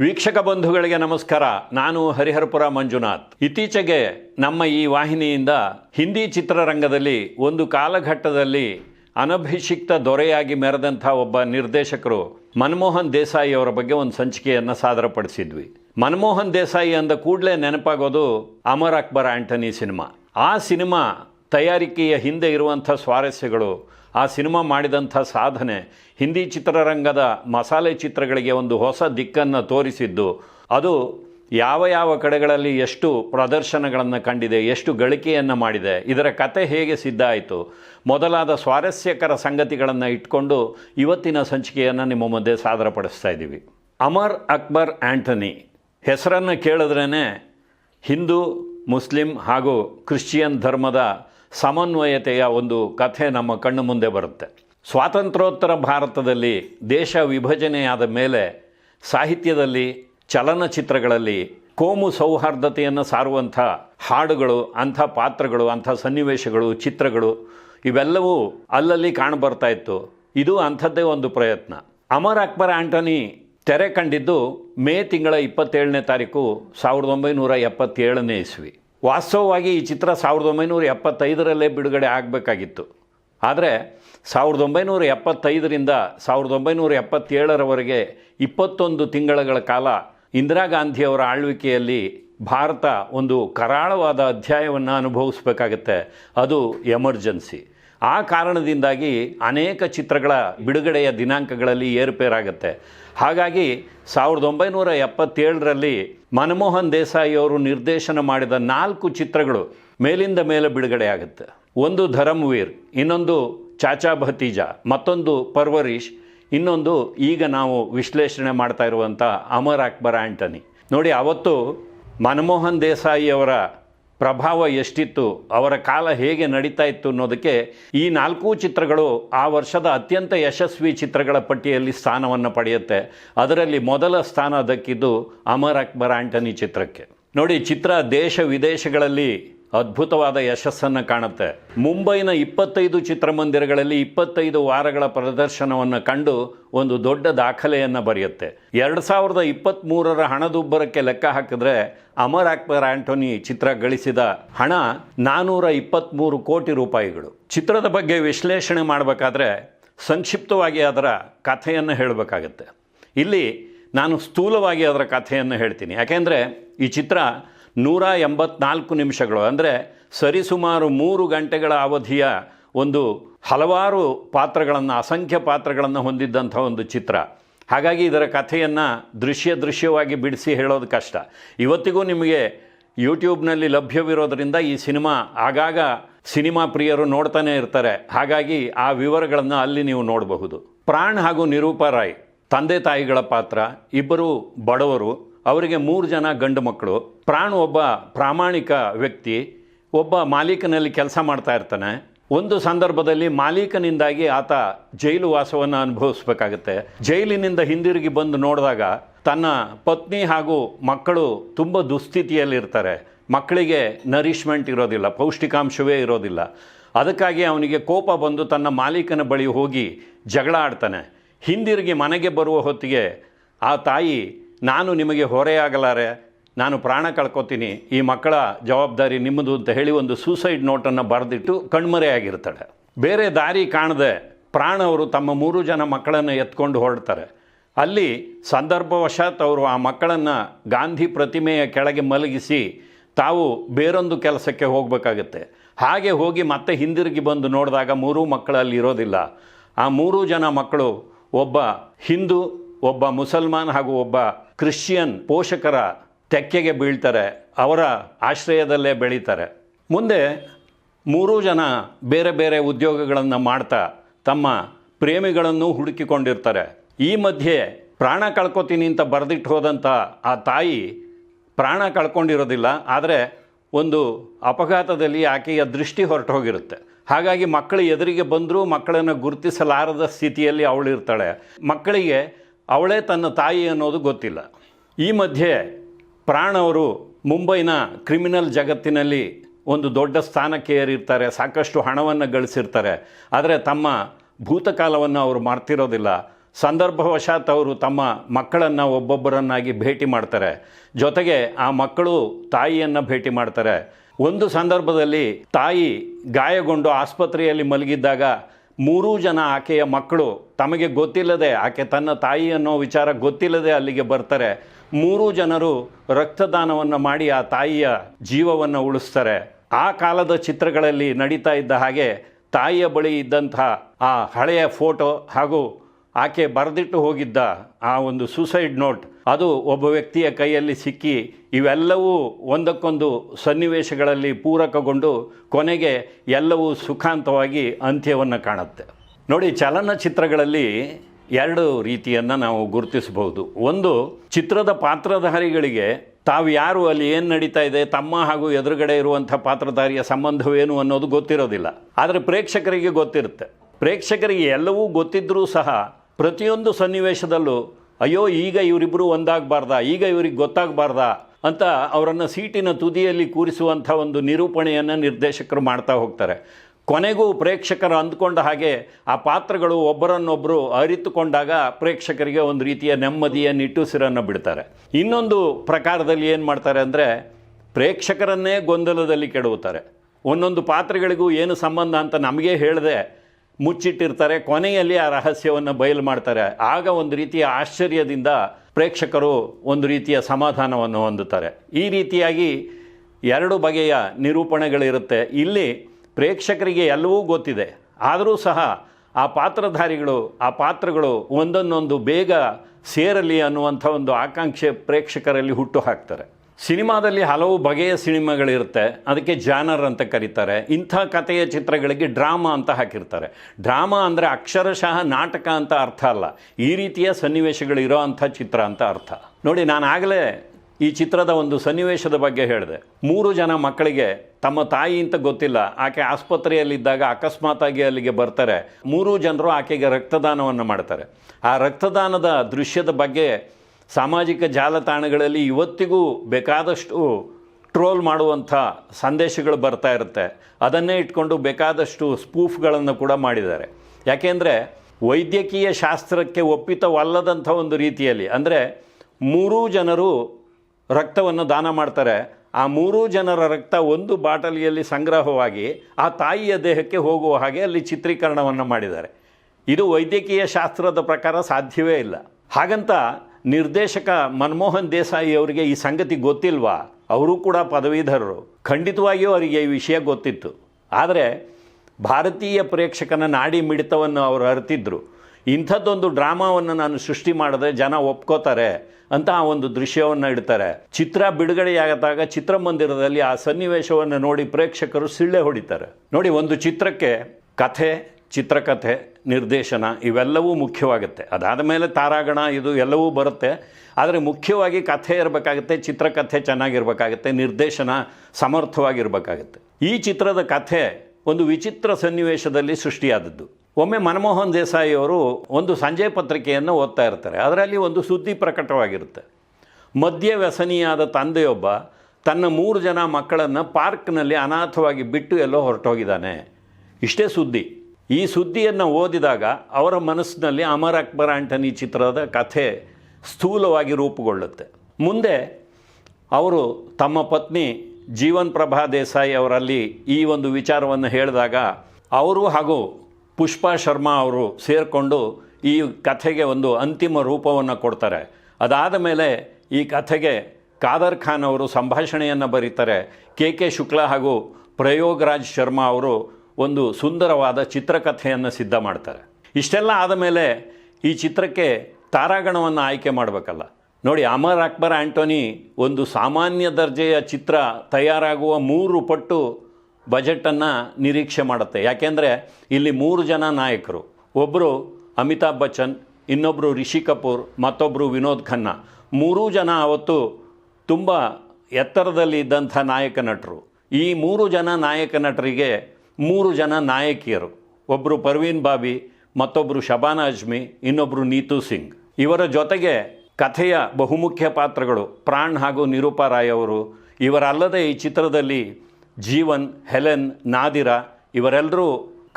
ವೀಕ್ಷಕ ಬಂಧುಗಳಿಗೆ ನಮಸ್ಕಾರ. ನಾನು ಹರಿಹರಪುರ ಮಂಜುನಾಥ್. ಇತ್ತೀಚೆಗೆ ನಮ್ಮ ಈ ವಾಹಿನಿಯಿಂದ ಹಿಂದಿ ಚಿತ್ರರಂಗದಲ್ಲಿ ಒಂದು ಕಾಲಘಟ್ಟದಲ್ಲಿ ಅನಭಿಷಿಕ್ತ ದೊರೆಯಾಗಿ ಮೆರೆದಂಥ ಒಬ್ಬ ನಿರ್ದೇಶಕರು ಮನಮೋಹನ್ ದೇಸಾಯಿ ಅವರ ಬಗ್ಗೆ ಒಂದು ಸಂಚಿಕೆಯನ್ನು ಸಾದರಪಡಿಸಿದ್ವಿ. ಮನಮೋಹನ್ ದೇಸಾಯಿ ಅಂದ ಕೂಡಲೇ ನೆನಪಾಗೋದು ಅಮರ್ ಅಕ್ಬರ್ ಆಂಟನಿ ಸಿನಿಮಾ. ಆ ಸಿನಿಮಾ ತಯಾರಿಕೆಯ ಹಿಂದೆ ಇರುವಂಥ ಸ್ವಾರಸ್ಯಗಳು ಆ ಸಿನಿಮಾ ಮಾಡಿದಂಥ ಸಾಧನೆ ಹಿಂದಿ ಚಿತ್ರರಂಗದ ಮಸಾಲೆ ಚಿತ್ರಗಳಿಗೆ ಒಂದು ಹೊಸ ದಿಕ್ಕನ್ನು ತೋರಿಸಿದ್ದು. ಅದು ಯಾವ ಯಾವ ಕಡೆಗಳಲ್ಲಿ ಎಷ್ಟು ಪ್ರದರ್ಶನಗಳನ್ನು ಕಂಡಿದೆ, ಎಷ್ಟು ಗಳಿಕೆಯನ್ನು ಮಾಡಿದೆ, ಇದರ ಕತೆ ಹೇಗೆ ಸಿದ್ಧ ಆಯಿತು, ಮೊದಲಾದ ಸ್ವಾರಸ್ಯಕರ ಸಂಗತಿಗಳನ್ನು ಇಟ್ಕೊಂಡು ಇವತ್ತಿನ ಸಂಚಿಕೆಯನ್ನು ನಿಮ್ಮ ಮುಂದೆ ಸಾದರಪಡಿಸ್ತಾ ಇದ್ದೀವಿ. ಅಮರ್ ಅಕ್ಬರ್ ಆಂಟನಿ ಹೆಸರನ್ನು ಕೇಳಿದ್ರೇ ಹಿಂದೂ, ಮುಸ್ಲಿಂ ಹಾಗೂ ಕ್ರಿಶ್ಚಿಯನ್ ಧರ್ಮದ ಸಮನ್ವಯತೆಯ ಒಂದು ಕಥೆ ನಮ್ಮ ಕಣ್ಣು ಮುಂದೆ ಬರುತ್ತೆ. ಸ್ವಾತಂತ್ರ್ಯೋತ್ತರ ಭಾರತದಲ್ಲಿ ದೇಶ ವಿಭಜನೆಯಾದ ಮೇಲೆ ಸಾಹಿತ್ಯದಲ್ಲಿ, ಚಲನಚಿತ್ರಗಳಲ್ಲಿ ಕೋಮು ಸೌಹಾರ್ದತೆಯನ್ನು ಸಾರುವಂಥ ಹಾಡುಗಳು, ಅಂಥ ಪಾತ್ರಗಳು, ಅಂಥ ಸನ್ನಿವೇಶಗಳು, ಚಿತ್ರಗಳು ಇವೆಲ್ಲವೂ ಅಲ್ಲಲ್ಲಿ ಕಾಣಬರ್ತಾ ಇತ್ತು. ಇದು ಅಂಥದ್ದೇ ಒಂದು ಪ್ರಯತ್ನ. ಅಮರ್ ಅಕ್ಬರ್ ಆಂಟನಿ ತೆರೆ ಕಂಡಿದ್ದು ಮೇ ತಿಂಗಳ ಇಪ್ಪತ್ತೇಳನೇ ತಾರೀಕು ಸಾವಿರದ ಒಂಬೈನೂರ ಎಪ್ಪತ್ತೇಳನೇ ಇಸ್ವಿ. ವಾಸ್ತವವಾಗಿ ಈ ಚಿತ್ರ ಸಾವಿರದ ಒಂಬೈನೂರ ಎಪ್ಪತ್ತೈದರಲ್ಲೇ ಬಿಡುಗಡೆ ಆಗಬೇಕಾಗಿತ್ತು. ಆದರೆ ಸಾವಿರದ ಒಂಬೈನೂರ ಎಪ್ಪತ್ತೈದರಿಂದ ಸಾವಿರದ ಒಂಬೈನೂರ ಎಪ್ಪತ್ತೇಳರವರೆಗೆ ಇಪ್ಪತ್ತೊಂದು ತಿಂಗಳ ಕಾಲ ಇಂದಿರಾ ಗಾಂಧಿಯವರ ಆಳ್ವಿಕೆಯಲ್ಲಿ ಭಾರತ ಒಂದು ಕರಾಳವಾದ ಅಧ್ಯಾಯವನ್ನು ಅನುಭವಿಸಬೇಕಾಗತ್ತೆ. ಅದು ಎಮರ್ಜೆನ್ಸಿ. ಆ ಕಾರಣದಿಂದಾಗಿ ಅನೇಕ ಚಿತ್ರಗಳ ಬಿಡುಗಡೆಯ ದಿನಾಂಕಗಳಲ್ಲಿ ಏರುಪೇರಾಗುತ್ತೆ. ಹಾಗಾಗಿ ಸಾವಿರದ ಒಂಬೈನೂರ ಎಪ್ಪತ್ತೇಳರಲ್ಲಿ ಮನಮೋಹನ್ ದೇಸಾಯಿ ಅವರು ನಿರ್ದೇಶನ ಮಾಡಿದ ನಾಲ್ಕು ಚಿತ್ರಗಳು ಮೇಲಿಂದ ಮೇಲೆ ಬಿಡುಗಡೆ ಆಗುತ್ತೆ ಒಂದು ಧರಮ್ವೀರ್, ಇನ್ನೊಂದು ಚಾಚಾ ಭತೀಜಾ, ಮತ್ತೊಂದು ಪರ್ವರೀಶ್, ಇನ್ನೊಂದು ಈಗ ನಾವು ವಿಶ್ಲೇಷಣೆ ಮಾಡ್ತಾ ಇರುವಂಥ ಅಮರ್ ಅಕ್ಬರ್ ಆ್ಯಂಟನಿ ನೋಡಿ, ಅವತ್ತು ಮನಮೋಹನ್ ದೇಸಾಯಿ ಅವರ ಪ್ರಭಾವ ಎಷ್ಟಿತ್ತು, ಅವರ ಕಾಲ ಹೇಗೆ ನಡೀತಾ ಇತ್ತು ಅನ್ನೋದಕ್ಕೆ ಈ ನಾಲ್ಕೂ ಚಿತ್ರಗಳು ಆ ವರ್ಷದ ಅತ್ಯಂತ ಯಶಸ್ವಿ ಚಿತ್ರಗಳ ಪಟ್ಟಿಯಲ್ಲಿ ಸ್ಥಾನವನ್ನು ಪಡೆಯುತ್ತೆ. ಅದರಲ್ಲಿ ಮೊದಲ ಸ್ಥಾನ ಅದಕ್ಕಿದ್ದು ಅಮರ್ ಅಕ್ಬರ್ ಆಂಟನಿ ಚಿತ್ರಕ್ಕೆ. ನೋಡಿ, ಚಿತ್ರ ದೇಶ ವಿದೇಶಗಳಲ್ಲಿ ಅದ್ಭುತವಾದ ಯಶಸ್ಸನ್ನು ಕಾಣುತ್ತೆ. ಮುಂಬೈನ ಇಪ್ಪತ್ತೈದು ಚಿತ್ರಮಂದಿರಗಳಲ್ಲಿ ಇಪ್ಪತ್ತೈದು ವಾರಗಳ ಪ್ರದರ್ಶನವನ್ನು ಕಂಡು ಒಂದು ದೊಡ್ಡ ದಾಖಲೆಯನ್ನು ಬರೆಯುತ್ತೆ. ಎರಡು ಸಾವಿರದ ಇಪ್ಪತ್ತ್ಮೂರರ ಹಣದುಬ್ಬರಕ್ಕೆ ಲೆಕ್ಕ ಹಾಕಿದ್ರೆ ಅಮರ್ ಅಕ್ಬರ್ ಆಂಟೋನಿ ಚಿತ್ರ ಗಳಿಸಿದ ಹಣ ನಾನ್ನೂರ ಇಪ್ಪತ್ತ್ಮೂರು ಕೋಟಿ ರೂಪಾಯಿಗಳು. ಚಿತ್ರದ ಬಗ್ಗೆ ವಿಶ್ಲೇಷಣೆ ಮಾಡಬೇಕಾದ್ರೆ ಸಂಕ್ಷಿಪ್ತವಾಗಿ ಅದರ ಕಥೆಯನ್ನು ಹೇಳಬೇಕಾಗತ್ತೆ. ಇಲ್ಲಿ ನಾನು ಸ್ಥೂಲವಾಗಿ ಅದರ ಕಥೆಯನ್ನು ಹೇಳ್ತೀನಿ. ಯಾಕೆಂದರೆ ಈ ಚಿತ್ರ ನೂರ ಎಂಬತ್ನಾಲ್ಕು ನಿಮಿಷಗಳು. ಅಂದರೆ ಸರಿಸುಮಾರು ಮೂರು ಗಂಟೆಗಳ ಅವಧಿಯ ಒಂದು ಹಲವಾರು ಪಾತ್ರಗಳನ್ನು, ಅಸಂಖ್ಯ ಪಾತ್ರಗಳನ್ನು ಹೊಂದಿದ್ದಂಥ ಒಂದು ಚಿತ್ರ. ಹಾಗಾಗಿ ಇದರ ಕಥೆಯನ್ನು ದೃಶ್ಯ ದೃಶ್ಯವಾಗಿ ಬಿಡಿಸಿ ಹೇಳೋದು ಕಷ್ಟ. ಇವತ್ತಿಗೂ ನಿಮಗೆ ಯೂಟ್ಯೂಬ್ನಲ್ಲಿ ಲಭ್ಯವಿರೋದರಿಂದ ಈ ಸಿನಿಮಾ ಆಗಾಗ ಸಿನಿಮಾ ಪ್ರಿಯರು ನೋಡ್ತಾನೆ ಇರ್ತಾರೆ. ಹಾಗಾಗಿ ಆ ವಿವರಗಳನ್ನು ಅಲ್ಲಿ ನೀವು ನೋಡಬಹುದು. ಪ್ರಾಣ್ ಹಾಗೂ ನಿರೂಪ ರಾಯ್, ತಂದೆ ತಾಯಿಗಳ ಪಾತ್ರ, ಇಬ್ಬರು ಬಡವರು ಅವರಿಗೆ ಮೂರು ಜನ ಗಂಡು ಮಕ್ಕಳು. ಪ್ರಾಣ್ ಒಬ್ಬ ಪ್ರಾಮಾಣಿಕ ವ್ಯಕ್ತಿ, ಒಬ್ಬ ಮಾಲೀಕನಲ್ಲಿ ಕೆಲಸ ಮಾಡ್ತಾ ಇರ್ತಾನೆ. ಒಂದು ಸಂದರ್ಭದಲ್ಲಿ ಮಾಲೀಕನಿಂದಾಗಿ ಆತ ಜೈಲು ವಾಸವನ್ನು ಅನುಭವಿಸ್ಬೇಕಾಗತ್ತೆ. ಜೈಲಿನಿಂದ ಹಿಂದಿರುಗಿ ಬಂದು ನೋಡಿದಾಗ ತನ್ನ ಪತ್ನಿ ಹಾಗೂ ಮಕ್ಕಳು ತುಂಬ ದುಸ್ಥಿತಿಯಲ್ಲಿರ್ತಾರೆ ಮಕ್ಕಳಿಗೆ ನರಿಶ್ಮೆಂಟ್ ಇರೋದಿಲ್ಲ, ಪೌಷ್ಟಿಕಾಂಶವೇ ಇರೋದಿಲ್ಲ. ಅದಕ್ಕಾಗಿ ಅವನಿಗೆ ಕೋಪ ಬಂದು ತನ್ನ ಮಾಲೀಕನ ಬಳಿ ಹೋಗಿ ಜಗಳ ಆಡ್ತಾನೆ. ಹಿಂದಿರುಗಿ ಮನೆಗೆ ಬರುವ ಹೊತ್ತಿಗೆ ಆ ತಾಯಿ ನಾನು ನಿಮಗೆ ಹೊರೆಯಾಗಲಾರೆ, ನಾನು ಪ್ರಾಣ ಕಳ್ಕೊತೀನಿ, ಈ ಮಕ್ಕಳ ಜವಾಬ್ದಾರಿ ನಿಮ್ಮದು ಅಂತ ಹೇಳಿ ಒಂದು ಸೂಸೈಡ್ ನೋಟನ್ನು ಬರೆದಿಟ್ಟು ಕಣ್ಮರೆಯಾಗಿರ್ತಾಳೆ ಬೇರೆ ದಾರಿ ಕಾಣದೆ ಪ್ರಾಣ ಅವರು ತಮ್ಮ ಮೂರು ಜನ ಮಕ್ಕಳನ್ನು ಎತ್ಕೊಂಡು ಹೊರಡ್ತಾರೆ. ಅಲ್ಲಿ ಸಂದರ್ಭವಶಾತ್ ಅವರು ಆ ಮಕ್ಕಳನ್ನು ಗಾಂಧಿ ಪ್ರತಿಮೆಯ ಕೆಳಗೆ ಮಲಗಿಸಿ ತಾವು ಬೇರೊಂದು ಕೆಲಸಕ್ಕೆ ಹೋಗಬೇಕಾಗತ್ತೆ. ಹಾಗೆ ಹೋಗಿ ಮತ್ತೆ ಹಿಂದಿರುಗಿ ಬಂದು ನೋಡಿದಾಗ ಮೂರೂ ಮಕ್ಕಳಲ್ಲಿ ಇರೋದಿಲ್ಲ. ಆ ಮೂರೂ ಜನ ಮಕ್ಕಳು ಒಬ್ಬ ಹಿಂದೂ, ಒಬ್ಬ ಮುಸಲ್ಮಾನ್ ಹಾಗೂ ಒಬ್ಬ ಕ್ರಿಶ್ಚಿಯನ್ ಪೋಷಕರ ತೆಕ್ಕೆಗೆ ಬೀಳ್ತಾರೆ, ಅವರ ಆಶ್ರಯದಲ್ಲೇ ಬೆಳೀತಾರೆ. ಮುಂದೆ ಮೂರೂ ಜನ ಬೇರೆ ಬೇರೆ ಉದ್ಯೋಗಗಳನ್ನು ಮಾಡ್ತಾ ತಮ್ಮ ಪ್ರೇಮಿಗಳನ್ನು ಹುಡುಕಿಕೊಂಡಿರ್ತಾರೆ. ಈ ಮಧ್ಯೆ ಪ್ರಾಣ ಕಳ್ಕೊತೀನಿ ಅಂತ ಬರೆದಿಟ್ಟು ಹೋದಂಥ ಆ ತಾಯಿ ಪ್ರಾಣ ಕಳ್ಕೊಂಡಿರೋದಿಲ್ಲ, ಆದರೆ ಒಂದು ಅಪಘಾತದಲ್ಲಿ ಆಕೆಯ ದೃಷ್ಟಿ ಹೊರಟು ಹೋಗಿರುತ್ತೆ ಹಾಗಾಗಿ ಮಕ್ಕಳು ಎದುರಿಗೆ ಬಂದರೂ ಮಕ್ಕಳನ್ನು ಗುರುತಿಸಲಾರದ ಸ್ಥಿತಿಯಲ್ಲಿ ಅವಳಿರ್ತಾಳೆ. ಮಕ್ಕಳಿಗೆ ಅವಳೇ ತನ್ನ ತಾಯಿ ಅನ್ನೋದು ಗೊತ್ತಿಲ್ಲ. ಈ ಮಧ್ಯೆ ಪ್ರಾಣ್ ಅವರು ಮುಂಬೈನ ಕ್ರಿಮಿನಲ್ ಜಗತ್ತಿನಲ್ಲಿ ಒಂದು ದೊಡ್ಡ ಸ್ಥಾನಕ್ಕೆ ಏರಿರ್ತಾರೆ, ಸಾಕಷ್ಟು ಹಣವನ್ನು ಗಳಿಸಿರ್ತಾರೆ. ಆದರೆ ತಮ್ಮ ಭೂತಕಾಲವನ್ನು ಅವರು ಮರ್ತಿರೋದಿಲ್ಲ. ಸಂದರ್ಭವಶಾತ್ ಅವರು ತಮ್ಮ ಮಕ್ಕಳನ್ನು ಒಬ್ಬೊಬ್ಬರನ್ನಾಗಿ ಭೇಟಿ ಮಾಡ್ತಾರೆ. ಜೊತೆಗೆ ಆ ಮಕ್ಕಳು ತಾಯಿಯನ್ನು ಭೇಟಿ ಮಾಡ್ತಾರೆ. ಒಂದು ಸಂದರ್ಭದಲ್ಲಿ ತಾಯಿ ಗಾಯಗೊಂಡು ಆಸ್ಪತ್ರೆಯಲ್ಲಿ ಮಲಗಿದ್ದಾಗ ಮೂರೂ ಜನ ಆಕೆಯ ಮಕ್ಕಳು, ತಮಗೆ ಗೊತ್ತಿಲ್ಲದೆ ಆಕೆ ತನ್ನ ತಾಯಿ ಅನ್ನೋ ವಿಚಾರ ಗೊತ್ತಿಲ್ಲದೆ ಅಲ್ಲಿಗೆ ಬರ್ತಾರೆ. ಮೂರೂ ಜನರು ರಕ್ತದಾನವನ್ನು ಮಾಡಿ ಆ ತಾಯಿಯ ಜೀವವನ್ನು ಉಳಿಸ್ತಾರೆ. ಆ ಕಾಲದ ಚಿತ್ರಗಳಲ್ಲಿ ನಡೀತಾ ಇದ್ದ ಹಾಗೆ ತಾಯಿಯ ಬಳಿ ಇದ್ದಂಥ ಆ ಹಳೆಯ ಫೋಟೋ ಹಾಗೂ ಆಕೆ ಬರೆದಿಟ್ಟು ಹೋಗಿದ್ದ ಆ ಒಂದು ಸೂಸೈಡ್ ನೋಟ್ ಅದು ಒಬ್ಬ ವ್ಯಕ್ತಿಯ ಕೈಯಲ್ಲಿ ಸಿಕ್ಕಿ ಇವೆಲ್ಲವೂ ಒಂದಕ್ಕೊಂದು ಸನ್ನಿವೇಶಗಳಲ್ಲಿ ಪೂರಕಗೊಂಡು ಕೊನೆಗೆ ಎಲ್ಲವೂ ಸುಖಾಂತವಾಗಿ ಅಂತ್ಯವನ್ನು ಕಾಣುತ್ತೆ. ನೋಡಿ, ಚಲನಚಿತ್ರಗಳಲ್ಲಿ ಎರಡು ರೀತಿಯನ್ನು ನಾವು ಗುರುತಿಸಬಹುದು. ಒಂದು, ಚಿತ್ರದ ಪಾತ್ರಧಾರಿಗಳಿಗೆ ತಾವು ಯಾರು ಅಲ್ಲಿ ಏನು ನಡೀತಾ ಇದೆ, ತಮ್ಮ ಹಾಗೂ ಎದುರುಗಡೆ ಇರುವಂಥ ಪಾತ್ರಧಾರಿಯ ಸಂಬಂಧವೇನು ಅನ್ನೋದು ಗೊತ್ತಿರೋದಿಲ್ಲ. ಆದರೆ ಪ್ರೇಕ್ಷಕರಿಗೆ ಗೊತ್ತಿರುತ್ತೆ. ಪ್ರೇಕ್ಷಕರಿಗೆ ಎಲ್ಲವೂ ಗೊತ್ತಿದ್ದರೂ ಸಹ ಪ್ರತಿಯೊಂದು ಸನ್ನಿವೇಶದಲ್ಲೂ, ಅಯ್ಯೋ, ಈಗ ಇವರಿಬ್ಬರು ಒಂದಾಗಬಾರ್ದ? ಈಗ ಇವ್ರಿಗೆ ಗೊತ್ತಾಗಬಾರ್ದ? ಅಂತ ಅವರನ್ನು ಸೀಟಿನ ತುದಿಯಲ್ಲಿ ಕೂರಿಸುವಂಥ ಒಂದು ನಿರೂಪಣೆಯನ್ನು ನಿರ್ದೇಶಕರು ಮಾಡ್ತಾ ಹೋಗ್ತಾರೆ. ಕೊನೆಗೂ ಪ್ರೇಕ್ಷಕರು ಅಂದ್ಕೊಂಡ ಹಾಗೆ ಆ ಪಾತ್ರಗಳು ಒಬ್ಬರನ್ನೊಬ್ಬರು ಅರಿತುಕೊಂಡಾಗ ಪ್ರೇಕ್ಷಕರಿಗೆ ಒಂದು ರೀತಿಯ ನೆಮ್ಮದಿಯ ನಿಟ್ಟುಸಿರನ್ನು ಬಿಡ್ತಾರೆ. ಇನ್ನೊಂದು ಪ್ರಕಾರದಲ್ಲಿ ಏನು ಮಾಡ್ತಾರೆ ಅಂದರೆ, ಪ್ರೇಕ್ಷಕರನ್ನೇ ಗೊಂದಲದಲ್ಲಿ ಕೆಡವುತ್ತಾರೆ. ಒಂದೊಂದು ಪಾತ್ರಗಳಿಗೂ ಏನು ಸಂಬಂಧ ಅಂತ ನಮಗೆ ಹೇಳದೆ ಮುಚ್ಚಿಟ್ಟಿರ್ತಾರೆ, ಕೊನೆಯಲ್ಲಿ ಆ ರಹಸ್ಯವನ್ನು ಬಯಲು ಮಾಡ್ತಾರೆ. ಆಗ ಒಂದು ರೀತಿಯ ಆಶ್ಚರ್ಯದಿಂದ ಪ್ರೇಕ್ಷಕರು ಒಂದು ರೀತಿಯ ಸಮಾಧಾನವನ್ನು ಹೊಂದುತ್ತಾರೆ. ಈ ರೀತಿಯಾಗಿ ಎರಡು ಬಗೆಯ ನಿರೂಪಣೆಗಳಿರುತ್ತೆ. ಇಲ್ಲಿ ಪ್ರೇಕ್ಷಕರಿಗೆ ಎಲ್ಲವೂ ಗೊತ್ತಿದೆ. ಆದರೂ ಸಹ ಆ ಪಾತ್ರಧಾರಿಗಳು, ಆ ಪಾತ್ರಗಳು ಒಂದನ್ನೊಂದು ಬೇಗ ಸೇರಲಿ ಅನ್ನುವಂಥ ಒಂದು ಆಕಾಂಕ್ಷೆ ಪ್ರೇಕ್ಷಕರಲ್ಲಿ ಹುಟ್ಟು ಹಾಕ್ತಾರೆ. ಸಿನಿಮಾದಲ್ಲಿ ಹಲವು ಬಗೆಯ ಸಿನಿಮಾಗಳಿರುತ್ತೆ. ಅದಕ್ಕೆ ಜಾನರ್ ಅಂತ ಕರೀತಾರೆ. ಇಂಥ ಕಥೆಯ ಚಿತ್ರಗಳಿಗೆ ಡ್ರಾಮಾ ಅಂತ ಹಾಕಿರ್ತಾರೆ. ಡ್ರಾಮಾ ಅಂದರೆ ಅಕ್ಷರಶಃ ನಾಟಕ ಅಂತ ಅರ್ಥ ಅಲ್ಲ. ಈ ರೀತಿಯ ಸನ್ನಿವೇಶಗಳಿರೋ ಅಂಥ ಚಿತ್ರ ಅಂತ ಅರ್ಥ. ನೋಡಿ, ನಾನು ಆಗಲೇ ಈ ಚಿತ್ರದ ಒಂದು ಸನ್ನಿವೇಶದ ಬಗ್ಗೆ ಹೇಳಿದೆ. ಮೂರು ಜನ ಮಕ್ಕಳಿಗೆ, ತಮ್ಮ ತಾಯಿ ಅಂತ ಗೊತ್ತಿಲ್ಲ, ಆಕೆ ಆಸ್ಪತ್ರೆಯಲ್ಲಿದ್ದಾಗ ಅಕಸ್ಮಾತಾಗಿ ಅಲ್ಲಿಗೆ ಬರ್ತಾರೆ. ಮೂರೂ ಜನರು ಆಕೆಗೆ ರಕ್ತದಾನವನ್ನು ಮಾಡ್ತಾರೆ. ಆ ರಕ್ತದಾನದ ದೃಶ್ಯದ ಬಗ್ಗೆ ಸಾಮಾಜಿಕ ಜಾಲತಾಣಗಳಲ್ಲಿ ಇವತ್ತಿಗೂ ಬೇಕಾದಷ್ಟು ಟ್ರೋಲ್ ಮಾಡುವಂಥ ಸಂದೇಶಗಳು ಬರ್ತಾ ಇರುತ್ತೆ. ಅದನ್ನೇ ಇಟ್ಕೊಂಡು ಬೇಕಾದಷ್ಟು ಸ್ಪೂಫ್ಗಳನ್ನು ಕೂಡ ಮಾಡಿದ್ದಾರೆ. ಯಾಕೆಂದರೆ ವೈದ್ಯಕೀಯ ಶಾಸ್ತ್ರಕ್ಕೆ ಒಪ್ಪಿತವಲ್ಲದಂಥ ಒಂದು ರೀತಿಯಲ್ಲಿ, ಅಂದರೆ ಮೂರೂ ಜನರು ರಕ್ತವನ್ನು ದಾನ ಮಾಡ್ತಾರೆ. ಆ ಮೂರೂ ಜನರ ರಕ್ತ ಒಂದು ಬಾಟಲಿಯಲ್ಲಿ ಸಂಗ್ರಹವಾಗಿ ಆ ತಾಯಿಯ ದೇಹಕ್ಕೆ ಹೋಗುವ ಹಾಗೆ ಅಲ್ಲಿ ಚಿತ್ರೀಕರಣವನ್ನು ಮಾಡಿದ್ದಾರೆ. ಇದು ವೈದ್ಯಕೀಯ ಶಾಸ್ತ್ರದ ಪ್ರಕಾರ ಸಾಧ್ಯವೇ ಇಲ್ಲ. ಹಾಗಂತ ನಿರ್ದೇಶಕ ಮನಮೋಹನ್ ದೇಸಾಯಿ ಅವರಿಗೆ ಈ ಸಂಗತಿ ಗೊತ್ತಿಲ್ವಾ? ಅವರು ಕೂಡ ಪದವೀಧರರು. ಖಂಡಿತವಾಗಿಯೂ ಅವರಿಗೆ ಈ ವಿಷಯ ಗೊತ್ತಿತ್ತು. ಆದರೆ ಭಾರತೀಯ ಪ್ರೇಕ್ಷಕನ ನಾಡಿ ಮಿಡಿತವನ್ನು ಅವರು ಅರಿತಿದ್ದರು ಇಂಥದ್ದೊಂದು ಡ್ರಾಮಾವನ್ನು ನಾನು ಸೃಷ್ಟಿ ಮಾಡಿದ್ರೆ ಜನ ಒಪ್ಕೋತಾರೆ ಅಂತ ಆ ಒಂದು ದೃಶ್ಯವನ್ನು ಇಡ್ತಾರೆ. ಚಿತ್ರ ಬಿಡುಗಡೆಯಾಗದಾಗ ಚಿತ್ರಮಂದಿರದಲ್ಲಿ ಆ ಸನ್ನಿವೇಶವನ್ನು ನೋಡಿ ಪ್ರೇಕ್ಷಕರು ಸಿಳ್ಳೆ ಹೊಡಿತಾರೆ. ನೋಡಿ, ಒಂದು ಚಿತ್ರಕ್ಕೆ ಕಥೆ ಚಿತ್ರಕಥೆ, ನಿರ್ದೇಶನ ಇವೆಲ್ಲವೂ ಮುಖ್ಯವಾಗುತ್ತೆ. ಅದಾದ ಮೇಲೆ ತಾರಾಗಣ ಇದು ಎಲ್ಲವೂ ಬರುತ್ತೆ. ಆದರೆ ಮುಖ್ಯವಾಗಿ ಕಥೆ ಇರಬೇಕಾಗುತ್ತೆ, ಚಿತ್ರಕಥೆ ಚೆನ್ನಾಗಿರ್ಬೇಕಾಗುತ್ತೆ, ನಿರ್ದೇಶನ ಸಮರ್ಥವಾಗಿರಬೇಕಾಗುತ್ತೆ. ಈ ಚಿತ್ರದ ಕಥೆ ಒಂದು ವಿಚಿತ್ರ ಸನ್ನಿವೇಶದಲ್ಲಿ ಸೃಷ್ಟಿಯಾದದ್ದು. ಒಮ್ಮೆ ಮನಮೋಹನ್ ದೇಸಾಯಿ ಅವರು ಒಂದು ಸಂಜೆ ಪತ್ರಿಕೆಯನ್ನು ಓದ್ತಾ ಇರ್ತಾರೆ. ಅದರಲ್ಲಿ ಒಂದು ಸುದ್ದಿ ಪ್ರಕಟವಾಗಿರುತ್ತೆ. ಮದ್ಯ ವ್ಯಸನಿಯಾದ ತಂದೆಯೊಬ್ಬ ತನ್ನ ಮೂರು ಜನ ಮಕ್ಕಳನ್ನು ಪಾರ್ಕ್ನಲ್ಲಿ ಅನಾಥವಾಗಿ ಬಿಟ್ಟು ಎಲ್ಲೋ ಹೊರಟೋಗಿದ್ದಾನೆ. ಇಷ್ಟೇ ಸುದ್ದಿ. ಈ ಸುದ್ದಿಯನ್ನು ಓದಿದಾಗ ಅವರ ಮನಸ್ಸಿನಲ್ಲಿ ಅಮರ್ ಅಕ್ಬರ್ ಆಂಟನಿ ಚಿತ್ರದ ಕಥೆ ಸ್ಥೂಲವಾಗಿ ರೂಪುಗೊಳ್ಳುತ್ತೆ. ಮುಂದೆ ಅವರು ತಮ್ಮ ಪತ್ನಿ ಜೀವನ್ ಪ್ರಭಾ ದೇಸಾಯಿ ಅವರಲ್ಲಿ ಈ ಒಂದು ವಿಚಾರವನ್ನು ಹೇಳಿದಾಗ ಅವರು ಹಾಗೂ ಪುಷ್ಪಾ ಶರ್ಮಾ ಅವರು ಸೇರಿಕೊಂಡು ಈ ಕಥೆಗೆ ಒಂದು ಅಂತಿಮ ರೂಪವನ್ನು ಕೊಡ್ತಾರೆ. ಅದಾದ ಮೇಲೆ ಈ ಕಥೆಗೆ ಕಾದರ್ ಖಾನ್ ಅವರು ಸಂಭಾಷಣೆಯನ್ನು ಬರೀತಾರೆ. ಕೆ ಕೆ ಶುಕ್ಲಾ ಹಾಗೂ ಪ್ರಯೋಗರಾಜ್ ಶರ್ಮಾ ಅವರು ಒಂದು ಸುಂದರವಾದ ಚಿತ್ರಕಥೆಯನ್ನು ಸಿದ್ಧ ಮಾಡ್ತಾರೆ. ಇಷ್ಟೆಲ್ಲ ಆದ ಮೇಲೆ ಈ ಚಿತ್ರಕ್ಕೆ ತಾರಾಗಣವನ್ನು ಆಯ್ಕೆ ಮಾಡಬೇಕಲ್ಲ. ನೋಡಿ, ಅಮರ್ ಅಕ್ಬರ್ ಆಂಟೋನಿ ಒಂದು ಸಾಮಾನ್ಯ ದರ್ಜೆಯ ಚಿತ್ರ ತಯಾರಾಗುವ ಮೂರು ಪಟ್ಟು ಬಜೆಟನ್ನು ನಿರೀಕ್ಷೆ ಮಾಡುತ್ತೆ. ಯಾಕೆಂದರೆ ಇಲ್ಲಿ ಮೂರು ಜನ ನಾಯಕರು. ಒಬ್ಬರು ಅಮಿತಾಬ್ ಬಚ್ಚನ್ ಇನ್ನೊಬ್ಬರು ರಿಷಿ ಕಪೂರ್ ಮತ್ತೊಬ್ಬರು ವಿನೋದ್ ಖನ್ನಾ. ಮೂರೂ ಜನ ಅವತ್ತು ತುಂಬ ಎತ್ತರದಲ್ಲಿ ಇದ್ದಂಥ ನಾಯಕ ನಟರು. ಈ ಮೂರು ಜನ ನಾಯಕ ನಟರಿಗೆ ಮೂರು ಜನ ನಾಯಕಿಯರು. ಒಬ್ಬರು ಪರ್ವೀನ್ ಬಾಬಿ ಮತ್ತೊಬ್ಬರು ಶಬಾನ ಅಜ್ಮಿ ಇನ್ನೊಬ್ಬರು ನೀತು ಸಿಂಗ್. ಇವರ ಜೊತೆಗೆ ಕಥೆಯ ಬಹುಮುಖ್ಯ ಪಾತ್ರಗಳು ಪ್ರಾಣ್ ಹಾಗೂ ನಿರೂಪಾ ರಾಯ್ ಅವರು, ಇವರಲ್ಲದೆ ಈ ಚಿತ್ರದಲ್ಲಿ ಜೀವನ್, ಹೆಲೆನ್, ನಾದಿರಾ, ಇವರೆಲ್ಲರೂ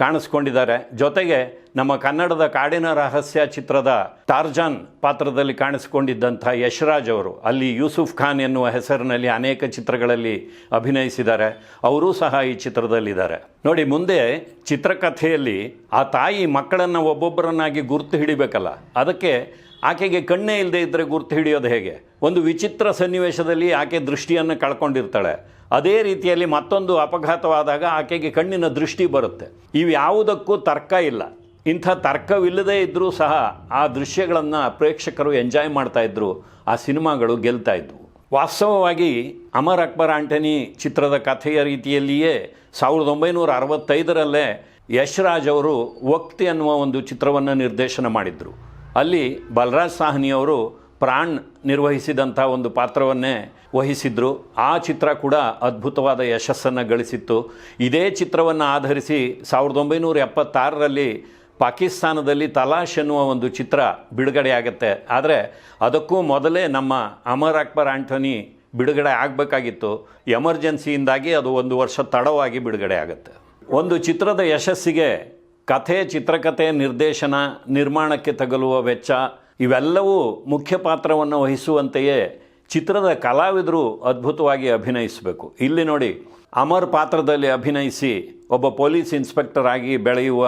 ಕಾಣಿಸ್ಕೊಂಡಿದ್ದಾರೆ. ಜೊತೆಗೆ ನಮ್ಮ ಕನ್ನಡದ ಕಾಡಿನ ರಹಸ್ಯ ಚಿತ್ರದ ಟಾರ್ಜಾನ್ ಪಾತ್ರದಲ್ಲಿ ಕಾಣಿಸಿಕೊಂಡಿದ್ದಂಥ ಯಶ್ರಾಜ್ ಅವರು, ಅಲ್ಲಿ ಯೂಸುಫ್ ಖಾನ್ ಎನ್ನುವ ಹೆಸರಿನಲ್ಲಿ ಅನೇಕ ಚಿತ್ರಗಳಲ್ಲಿ ಅಭಿನಯಿಸಿದ್ದಾರೆ. ಅವರೂ ಸಹ ಈ ಚಿತ್ರದಲ್ಲಿದ್ದಾರೆ. ನೋಡಿ, ಮುಂದೆ ಚಿತ್ರಕಥೆಯಲ್ಲಿ ಆ ತಾಯಿ ಮಕ್ಕಳನ್ನು ಒಬ್ಬೊಬ್ಬರನ್ನಾಗಿ ಗುರುತು ಹಿಡಿಬೇಕಲ್ಲ? ಅದಕ್ಕೆ ಆಕೆಗೆ ಕಣ್ಣೇ ಇಲ್ಲದೆ ಇದ್ದರೆ ಗುರುತು ಹಿಡಿಯೋದು ಹೇಗೆ? ಒಂದು ವಿಚಿತ್ರ ಸನ್ನಿವೇಶದಲ್ಲಿ ಆಕೆ ದೃಷ್ಟಿಯನ್ನು ಕಳ್ಕೊಂಡಿರ್ತಾಳೆ. ಅದೇ ರೀತಿಯಲ್ಲಿ ಮತ್ತೊಂದು ಅಪಘಾತವಾದಾಗ ಆಕೆಗೆ ಕಣ್ಣಿನ ದೃಷ್ಟಿ ಬರುತ್ತೆ. ಇವು ಯಾವುದಕ್ಕೂ ತರ್ಕ ಇಲ್ಲ. ಇಂಥ ತರ್ಕವಿಲ್ಲದೇ ಇದ್ದರೂ ಸಹ ಆ ದೃಶ್ಯಗಳನ್ನು ಪ್ರೇಕ್ಷಕರು ಎಂಜಾಯ್ ಮಾಡ್ತಾ ಇದ್ದರು ಆ ಸಿನಿಮಾಗಳು ಗೆಲ್ತಾ ಇದ್ವು. ವಾಸ್ತವವಾಗಿ ಅಮರ್ ಅಕ್ಬರ್ ಆಂಟನಿ ಚಿತ್ರದ ಕಥೆಯ ರೀತಿಯಲ್ಲಿಯೇ ಸಾವಿರದ ಒಂಬೈನೂರ ಅರವತ್ತೈದರಲ್ಲೇ ಯಶ್ರಾಜ್ ಅವರು ವಕ್ತಿ ಅನ್ನುವ ಒಂದು ಚಿತ್ರವನ್ನು ನಿರ್ದೇಶನ ಮಾಡಿದರು. ಅಲ್ಲಿ ಬಲರಾಜ್ ಸಾಹ್ನಿಯವರು ಪ್ರಾಣ್ ನಿರ್ವಹಿಸಿದಂಥ ಒಂದು ಪಾತ್ರವನ್ನೇ ವಹಿಸಿದ್ರು. ಆ ಚಿತ್ರ ಕೂಡ ಅದ್ಭುತವಾದ ಯಶಸ್ಸನ್ನು ಗಳಿಸಿತ್ತು. ಇದೇ ಚಿತ್ರವನ್ನು ಆಧರಿಸಿ ಸಾವಿರದ ಒಂಬೈನೂರ ಎಪ್ಪತ್ತಾರರಲ್ಲಿ ಪಾಕಿಸ್ತಾನದಲ್ಲಿ ತಲಾಶ್ ಎನ್ನುವ ಒಂದು ಚಿತ್ರ ಬಿಡುಗಡೆಯಾಗತ್ತೆ ಆದರೆ ಅದಕ್ಕೂ ಮೊದಲೇ ನಮ್ಮ ಅಮರ್ ಅಕ್ಬರ್ ಆಂಟೋನಿ ಬಿಡುಗಡೆ ಆಗಬೇಕಾಗಿತ್ತು. ಎಮರ್ಜೆನ್ಸಿಯಿಂದಾಗಿ ಅದು ಒಂದು ವರ್ಷ ತಡವಾಗಿ ಬಿಡುಗಡೆ ಆಗುತ್ತೆ. ಒಂದು ಚಿತ್ರದ ಯಶಸ್ಸಿಗೆ ಕಥೆ, ಚಿತ್ರಕಥೆ ನಿರ್ದೇಶನ, ನಿರ್ಮಾಣಕ್ಕೆ ತಗಲುವ ವೆಚ್ಚ ಇವೆಲ್ಲವೂ ಮುಖ್ಯ ಪಾತ್ರವನ್ನು ವಹಿಸುವಂತೆಯೇ ಚಿತ್ರದ ಕಲಾವಿದರು ಅದ್ಭುತವಾಗಿ ಅಭಿನಯಿಸಬೇಕು. ಇಲ್ಲಿ ನೋಡಿ, ಅಮರ್ ಪಾತ್ರದಲ್ಲಿ ಅಭಿನಯಿಸಿ ಒಬ್ಬ ಪೊಲೀಸ್ ಇನ್ಸ್ಪೆಕ್ಟರ್ ಆಗಿ ಬೆಳೆಯುವ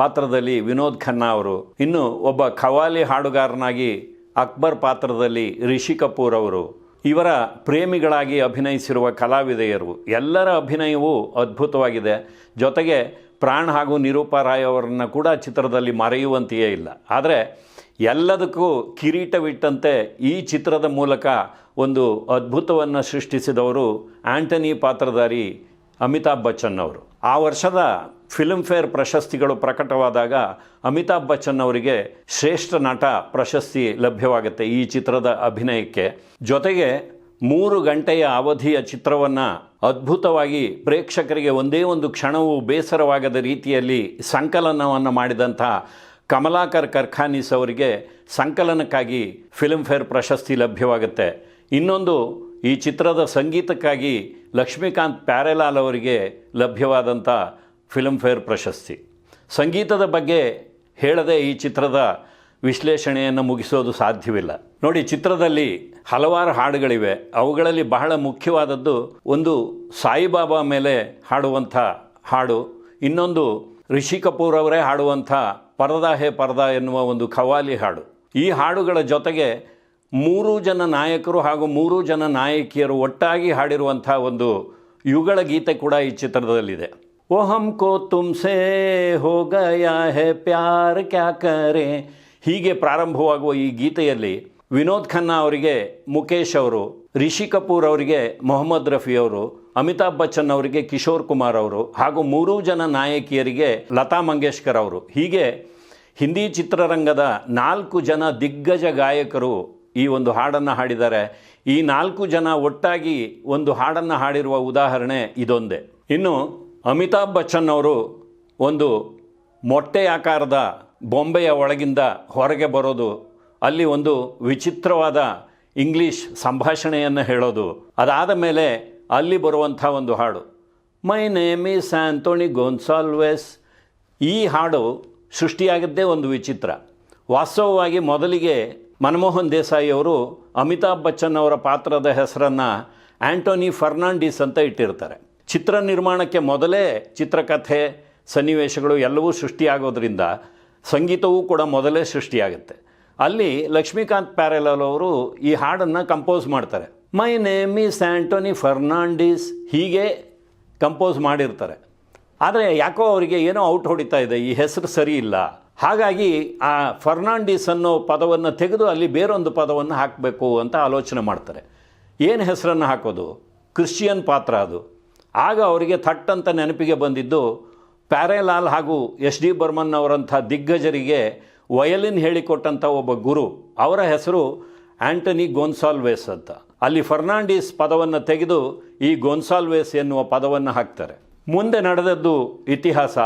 ಪಾತ್ರದಲ್ಲಿ ವಿನೋದ್ ಖನ್ನಾ ಅವರು, ಇನ್ನು ಒಬ್ಬ ಖವಾಲಿ ಹಾಡುಗಾರನಾಗಿ ಅಕ್ಬರ್ ಪಾತ್ರದಲ್ಲಿ ರಿಷಿ ಕಪೂರ್ ಅವರು. ಇವರ ಪ್ರೇಮಿಗಳಾಗಿ ಅಭಿನಯಿಸಿರುವ ಕಲಾವಿದೆಯರು, ಎಲ್ಲರ ಅಭಿನಯವೂ ಅದ್ಭುತವಾಗಿದೆ. ಜೊತೆಗೆ ಪ್ರಾಣ್ ಹಾಗೂ ನಿರೂಪಾ ರಾಯ್ ಅವರನ್ನು ಕೂಡ ಚಿತ್ರದಲ್ಲಿ ಮರೆಯುವಂತೆಯೇ ಇಲ್ಲ. ಆದರೆ ಎಲ್ಲದಕ್ಕೂ ಕಿರೀಟವಿಟ್ಟಂತೆ ಈ ಚಿತ್ರದ ಮೂಲಕ ಒಂದು ಅದ್ಭುತವನ್ನು ಸೃಷ್ಟಿಸಿದವರು ಆಂಟನಿ ಪಾತ್ರಧಾರಿ ಅಮಿತಾಬ್ ಬಚ್ಚನ್ ಅವರು. ಆ ವರ್ಷದ ಫಿಲ್ಮ್ಫೇರ್ ಪ್ರಶಸ್ತಿಗಳು ಪ್ರಕಟವಾದಾಗ ಅಮಿತಾಬ್ ಬಚ್ಚನ್ ಅವರಿಗೆ ಶ್ರೇಷ್ಠ ನಟ ಪ್ರಶಸ್ತಿ ಲಭ್ಯವಾಗುತ್ತೆ ಈ ಚಿತ್ರದ ಅಭಿನಯಕ್ಕೆ. ಜೊತೆಗೆ ಮೂರು ಗಂಟೆಯ ಅವಧಿಯ ಚಿತ್ರವನ್ನು ಅದ್ಭುತವಾಗಿ ಪ್ರೇಕ್ಷಕರಿಗೆ ಒಂದೇ ಒಂದು ಕ್ಷಣವೂ ಬೇಸರವಾಗದ ರೀತಿಯಲ್ಲಿ ಸಂಕಲನವನ್ನು ಮಾಡಿದಂಥ ಕಮಲಾಕರ್ ಕರ್ಖಾನಿಸ್ ಅವರಿಗೆ ಸಂಕಲನಕ್ಕಾಗಿ ಫಿಲ್ಮ್ಫೇರ್ ಪ್ರಶಸ್ತಿ ಲಭ್ಯವಾಗುತ್ತೆ. ಇನ್ನೊಂದು, ಈ ಚಿತ್ರದ ಸಂಗೀತಕ್ಕಾಗಿ ಲಕ್ಷ್ಮೀಕಾಂತ್ ಪ್ಯಾರೆಲಾಲ್ ಅವರಿಗೆ ಲಭ್ಯವಾದಂಥ ಫಿಲ್ಮ್ಫೇರ್ ಪ್ರಶಸ್ತಿ. ಸಂಗೀತದ ಬಗ್ಗೆ ಹೇಳದೆ ಈ ಚಿತ್ರದ ವಿಶ್ಲೇಷಣೆಯನ್ನು ಮುಗಿಸೋದು ಸಾಧ್ಯವಿಲ್ಲ. ನೋಡಿ, ಚಿತ್ರದಲ್ಲಿ ಹಲವಾರು ಹಾಡುಗಳಿವೆ. ಅವುಗಳಲ್ಲಿ ಬಹಳ ಮುಖ್ಯವಾದದ್ದು ಒಂದು ಸಾಯಿಬಾಬಾ ಮೇಲೆ ಹಾಡುವಂಥ ಹಾಡು. ಇನ್ನೊಂದು, ರಿಷಿ ಕಪೂರ್ ಅವರೇ ಹಾಡುವಂಥ ಪರದಾ ಹೇ ಪರ್ದಾ ಎನ್ನುವ ಒಂದು ಖವಾಲಿ ಹಾಡು. ಈ ಹಾಡುಗಳ ಜೊತೆಗೆ ಮೂರು ಜನ ನಾಯಕರು ಹಾಗೂ ಮೂರು ಜನ ನಾಯಕಿಯರು ಒಟ್ಟಾಗಿ ಹಾಡಿರುವಂಥ ಒಂದು ಯುಗಳ ಗೀತೆ ಕೂಡ ಈ ಚಿತ್ರದಲ್ಲಿದೆ. ಓ ಕೋ ತುಮ್ಸೆ ಹೋ ಗಯಾ ಹೇ ಪ್ಯಾರ್ ಕ್ಯಾ ಕರೆ? ಹೀಗೆ ಪ್ರಾರಂಭವಾಗುವ ಈ ಗೀತೆಯಲ್ಲಿ ವಿನೋದ್ ಖನ್ನಾ ಅವರಿಗೆ ಮುಖೇಶ್ ಅವರು, ರಿಷಿ ಕಪೂರ್ ಅವರಿಗೆ ಮೊಹಮ್ಮದ್ ರಫಿ ಅವರು ಅಮಿತಾಬ್ ಬಚ್ಚನ್ ಅವರಿಗೆ ಕಿಶೋರ್ ಕುಮಾರ್ ಅವರು ಹಾಗೂ ಮೂರೂ ಜನ ನಾಯಕಿಯರಿಗೆ ಲತಾ ಮಂಗೇಶ್ಕರ್ ಅವರು. ಹೀಗೆ ಹಿಂದಿ ಚಿತ್ರರಂಗದ ನಾಲ್ಕು ಜನ ದಿಗ್ಗಜ ಗಾಯಕರು ಈ ಒಂದು ಹಾಡನ್ನು ಹಾಡಿದ್ದಾರೆ. ಈ ನಾಲ್ಕು ಜನ ಒಟ್ಟಾಗಿ ಒಂದು ಹಾಡನ್ನು ಹಾಡಿರುವ ಉದಾಹರಣೆ ಇದೊಂದೇ. ಇನ್ನು ಅಮಿತಾಬ್ ಬಚ್ಚನ್ ಅವರು ಒಂದು ಮೊಟ್ಟೆ ಆಕಾರದ ಬೊಂಬೆಯ ಒಳಗಿಂದ ಹೊರಗೆ ಬರೋದು, ಅಲ್ಲಿ ಒಂದು ವಿಚಿತ್ರವಾದ ಇಂಗ್ಲೀಷ್ ಸಂಭಾಷಣೆಯನ್ನು ಹೇಳೋದು. ಅದಾದ ಮೇಲೆ ಅಲ್ಲಿ ಬರುವಂಥ ಒಂದು ಹಾಡು. ಮೈ ನೇಮ್ ಈಸ್ ಆ್ಯಂಥೋಣಿ ಗೋನ್ಸಾಲ್ವೆಸ್ ಈ ಹಾಡು ಸೃಷ್ಟಿಯಾಗಿದ್ದೇ ಒಂದು ವಿಚಿತ್ರ. ವಾಸ್ತವವಾಗಿ ಮೊದಲಿಗೆ ಮನಮೋಹನ್ ದೇಸಾಯಿ ಅವರು ಅಮಿತಾಬ್ ಬಚ್ಚನ್ ಅವರ ಪಾತ್ರದ ಹೆಸರನ್ನು ಆಂಟೋನಿ ಫರ್ನಾಂಡಿಸ್ ಅಂತ ಇಟ್ಟಿರ್ತಾರೆ. ಚಿತ್ರ ನಿರ್ಮಾಣಕ್ಕೆ ಮೊದಲೇ ಚಿತ್ರಕಥೆ, ಸನ್ನಿವೇಶಗಳು ಎಲ್ಲವೂ ಸೃಷ್ಟಿಯಾಗೋದ್ರಿಂದ ಸಂಗೀತವೂ ಕೂಡ ಮೊದಲೇ ಸೃಷ್ಟಿಯಾಗುತ್ತೆ. ಅಲ್ಲಿ ಲಕ್ಷ್ಮೀಕಾಂತ್ ಪ್ಯಾರೆಲಲ್ ಅವರು ಈ ಹಾಡನ್ನು ಕಂಪೋಸ್ ಮಾಡ್ತಾರೆ. My name is Anthony Fernandes ಹೀಗೆ ಕಂಪೋಸ್ ಮಾಡಿರ್ತಾರೆ. ಆದರೆ ಯಾಕೋ ಅವರಿಗೆ ಏನೋ ಔಟ್ ಹೊಡಿತಾ ಇದೆ, ಈ ಹೆಸರು ಸರಿ ಇಲ್ಲ. ಹಾಗಾಗಿ ಆ ಫರ್ನಾಂಡಿಸ್ ಅನ್ನೋ ಪದವನ್ನು ತೆಗೆದು ಅಲ್ಲಿ ಬೇರೊಂದು ಪದವನ್ನು ಹಾಕಬೇಕು ಅಂತ ಆಲೋಚನೆ ಮಾಡ್ತಾರೆ. ಏನು ಹೆಸರನ್ನು ಹಾಕೋದು? ಕ್ರಿಶ್ಚಿಯನ್ ಪಾತ್ರ ಅದು. ಆಗ ಅವರಿಗೆ ಥಟ್ ಅಂತ ನೆನಪಿಗೆ ಬಂದಿದ್ದು ಪ್ಯಾರೆಲಾಲ್ ಹಾಗೂ ಎಸ್ ಡಿ ಬರ್ಮನ್ ಅವರಂಥ ದಿಗ್ಗಜರಿಗೆ ವಯಲಿನ್ ಹೇಳಿಕೊಟ್ಟಂಥ ಒಬ್ಬ ಗುರು. ಅವರ ಹೆಸರು ಆ್ಯಂಟನಿ ಗೋನ್ಸಾಲ್ವೇಸ್ ಅಂತ. ಅಲ್ಲಿ ಫರ್ನಾಂಡಿಸ್ ಪದವನ್ನು ತೆಗೆದು ಈ ಗೊನ್ಸಾಲ್ವೇಸ್ ಎನ್ನುವ ಪದವನ್ನು ಹಾಕ್ತಾರೆ. ಮುಂದೆ ನಡೆದದ್ದು ಇತಿಹಾಸ.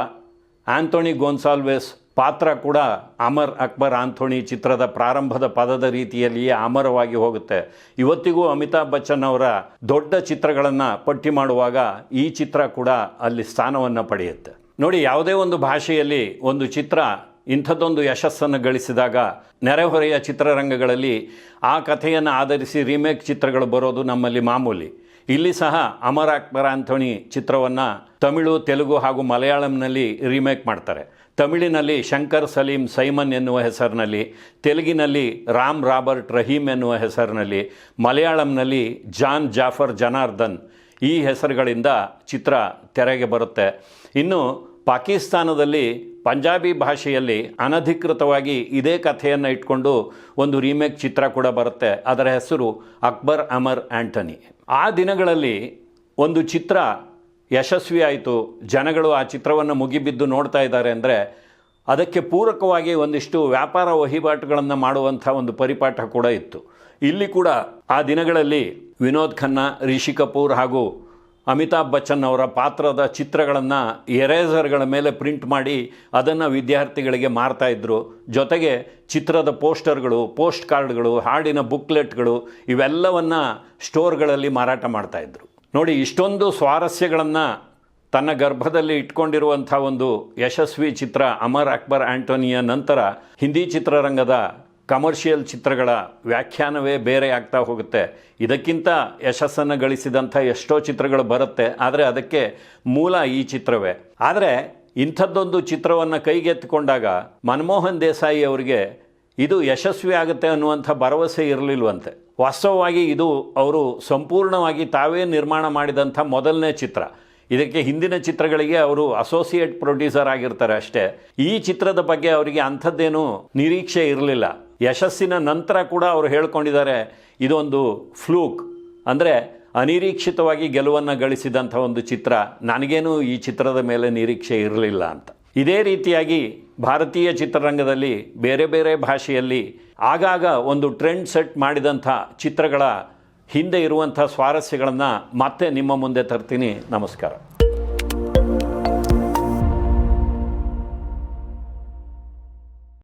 ಆಂಥೋಣಿ ಗೊನ್ಸಾಲ್ವೇಸ್ ಪಾತ್ರ ಕೂಡ ಅಮರ್ ಅಕ್ಬರ್ ಆಂಥೋಣಿ ಚಿತ್ರದ ಪ್ರಾರಂಭದ ಪದದ ರೀತಿಯಲ್ಲಿಯೇ ಅಮರವಾಗಿ ಹೋಗುತ್ತೆ. ಇವತ್ತಿಗೂ ಅಮಿತಾಬ್ ಬಚ್ಚನ್ ಅವರ ದೊಡ್ಡ ಚಿತ್ರಗಳನ್ನು ಪಟ್ಟಿ ಮಾಡುವಾಗ ಈ ಚಿತ್ರ ಕೂಡ ಅಲ್ಲಿ ಸ್ಥಾನವನ್ನು ಪಡೆಯುತ್ತೆ. ನೋಡಿ, ಯಾವುದೇ ಒಂದು ಭಾಷೆಯಲ್ಲಿ ಒಂದು ಚಿತ್ರ ಇಂಥದ್ದೊಂದು ಯಶಸ್ಸನ್ನು ಗಳಿಸಿದಾಗ ನೆರೆಹೊರೆಯ ಚಿತ್ರರಂಗಗಳಲ್ಲಿ ಆ ಕಥೆಯನ್ನು ಆಧರಿಸಿ ರೀಮೇಕ್ ಚಿತ್ರಗಳು ಬರೋದು ನಮ್ಮಲ್ಲಿ ಮಾಮೂಲಿ. ಇಲ್ಲಿ ಸಹ ಅಮರ ಅಕ್ಬರ ಅಂಥೋಣಿ ಚಿತ್ರವನ್ನು ತಮಿಳು, ತೆಲುಗು ಹಾಗೂ ಮಲಯಾಳಂನಲ್ಲಿ ರೀಮೇಕ್ ಮಾಡ್ತಾರೆ. ತಮಿಳಿನಲ್ಲಿ ಶಂಕರ್ ಸಲೀಂ ಸೈಮನ್ ಎನ್ನುವ ಹೆಸರಿನಲ್ಲಿ, ತೆಲುಗಿನಲ್ಲಿ ರಾಮ್ ರಾಬರ್ಟ್ ರಹೀಮ್ ಎನ್ನುವ ಹೆಸರಿನಲ್ಲಿ, ಮಲಯಾಳಂನಲ್ಲಿ ಜಾನ್ ಜಾಫರ್ ಜನಾರ್ದನ್ ಈ ಹೆಸರುಗಳಿಂದ ಚಿತ್ರ ತೆರೆಗೆ ಬರುತ್ತೆ. ಇನ್ನು ಪಾಕಿಸ್ತಾನದಲ್ಲಿ ಪಂಜಾಬಿ ಭಾಷೆಯಲ್ಲಿ ಅನಧಿಕೃತವಾಗಿ ಇದೇ ಕಥೆಯನ್ನು ಇಟ್ಕೊಂಡು ಒಂದು ರೀಮೇಕ್ ಚಿತ್ರ ಕೂಡ ಬರುತ್ತೆ. ಅದರ ಹೆಸರು ಅಕ್ಬರ್ ಅಮರ್ ಆ್ಯಂಟನಿ ಆ ದಿನಗಳಲ್ಲಿ ಒಂದು ಚಿತ್ರ ಯಶಸ್ವಿ ಆಯಿತು ಜನಗಳು ಆ ಚಿತ್ರವನ್ನು ಮುಗಿಬಿದ್ದು ನೋಡ್ತಾ ಇದ್ದಾರೆ ಅಂದರೆ ಅದಕ್ಕೆ ಪೂರಕವಾಗಿ ಒಂದಿಷ್ಟು ವ್ಯಾಪಾರ ವಹಿವಾಟುಗಳನ್ನು ಮಾಡುವಂಥ ಒಂದು ಪರಿಪಾಠ ಕೂಡ ಇತ್ತು. ಇಲ್ಲಿ ಕೂಡ ಆ ದಿನಗಳಲ್ಲಿ ವಿನೋದ್ ಖನ್ನಾ, ರಿಷಿ ಕಪೂರ್ ಹಾಗೂ ಅಮಿತಾಬ್ ಬಚ್ಚನ್ ಅವರ ಪಾತ್ರದ ಚಿತ್ರಗಳನ್ನು ಎರೇಸರ್ಗಳ ಮೇಲೆ ಪ್ರಿಂಟ್ ಮಾಡಿ ಅದನ್ನು ವಿದ್ಯಾರ್ಥಿಗಳಿಗೆ ಮಾರ್ತಾ ಇದ್ದರು ಜೊತೆಗೆ ಚಿತ್ರದ ಪೋಸ್ಟರ್ಗಳು, ಪೋಸ್ಟ್ ಕಾರ್ಡ್ಗಳು, ಹಾಡಿನ ಬುಕ್ಲೆಟ್ಗಳು ಇವೆಲ್ಲವನ್ನು ಸ್ಟೋರ್ಗಳಲ್ಲಿ ಮಾರಾಟ ಮಾಡ್ತಾಯಿದ್ರು ನೋಡಿ, ಇಷ್ಟೊಂದು ಸ್ವಾರಸ್ಯಗಳನ್ನು ತನ್ನ ಗರ್ಭದಲ್ಲಿ ಇಟ್ಕೊಂಡಿರುವಂಥ ಒಂದು ಯಶಸ್ವಿ ಚಿತ್ರ ಅಮರ್ ಅಕ್ಬರ್ ಆಂಟೋನಿಯ ನಂತರ ಹಿಂದಿ ಚಿತ್ರರಂಗದ ಕಮರ್ಷಿಯಲ್ ಚಿತ್ರಗಳ ವ್ಯಾಖ್ಯಾನವೇ ಬೇರೆ ಆಗ್ತಾ ಹೋಗುತ್ತೆ. ಇದಕ್ಕಿಂತ ಯಶಸ್ಸನ್ನು ಗಳಿಸಿದಂಥ ಎಷ್ಟೋ ಚಿತ್ರಗಳು ಬರುತ್ತೆ. ಆದರೆ ಅದಕ್ಕೆ ಮೂಲ ಈ ಚಿತ್ರವೇ. ಆದರೆ ಇಂಥದ್ದೊಂದು ಚಿತ್ರವನ್ನು ಕೈಗೆತ್ತಿಕೊಂಡಾಗ ಮನಮೋಹನ್ ದೇಸಾಯಿ ಅವರಿಗೆ ಇದು ಯಶಸ್ವಿ ಆಗುತ್ತೆ ಅನ್ನುವಂಥ ಭರವಸೆ ಇರಲಿಲ್ವಂತೆ. ವಾಸ್ತವವಾಗಿ ಇದು ಅವರು ಸಂಪೂರ್ಣವಾಗಿ ತಾವೇ ನಿರ್ಮಾಣ ಮಾಡಿದಂಥ ಮೊದಲನೇ ಚಿತ್ರ. ಇದಕ್ಕೆ ಹಿಂದಿನ ಚಿತ್ರಗಳಿಗೆ ಅವರು ಅಸೋಸಿಯೇಟ್ ಪ್ರೊಡ್ಯೂಸರ್ ಆಗಿರ್ತಾರೆ ಅಷ್ಟೇ. ಈ ಚಿತ್ರದ ಬಗ್ಗೆ ಅವರಿಗೆ ಅಂಥದ್ದೇನೂ ನಿರೀಕ್ಷೆ ಇರಲಿಲ್ಲ. ಯಶಸ್ಸಿನ ನಂತರ ಕೂಡ ಅವರು ಹೇಳ್ಕೊಂಡಿದ್ದಾರೆ, ಇದೊಂದು ಫ್ಲೂಕ್. ಅಂದರೆ ಅನಿರೀಕ್ಷಿತವಾಗಿ ಗೆಲುವನ್ನು ಗಳಿಸಿದಂಥ ಒಂದು ಚಿತ್ರ. ನನಗೇನು ಈ ಚಿತ್ರದ ಮೇಲೆ ನಿರೀಕ್ಷೆ ಇರಲಿಲ್ಲ ಅಂತ. ಇದೇ ರೀತಿಯಾಗಿ ಭಾರತೀಯ ಚಿತ್ರರಂಗದಲ್ಲಿ ಬೇರೆ ಬೇರೆ ಭಾಷೆಯಲ್ಲಿ ಆಗಾಗ ಒಂದು ಟ್ರೆಂಡ್ ಸೆಟ್ ಮಾಡಿದಂಥ ಚಿತ್ರಗಳ ಹಿಂದೆ ಇರುವಂಥ ಸ್ವಾರಸ್ಯಗಳನ್ನು ಮತ್ತೆ ನಿಮ್ಮ ಮುಂದೆ ತರ್ತೀನಿ. ನಮಸ್ಕಾರ.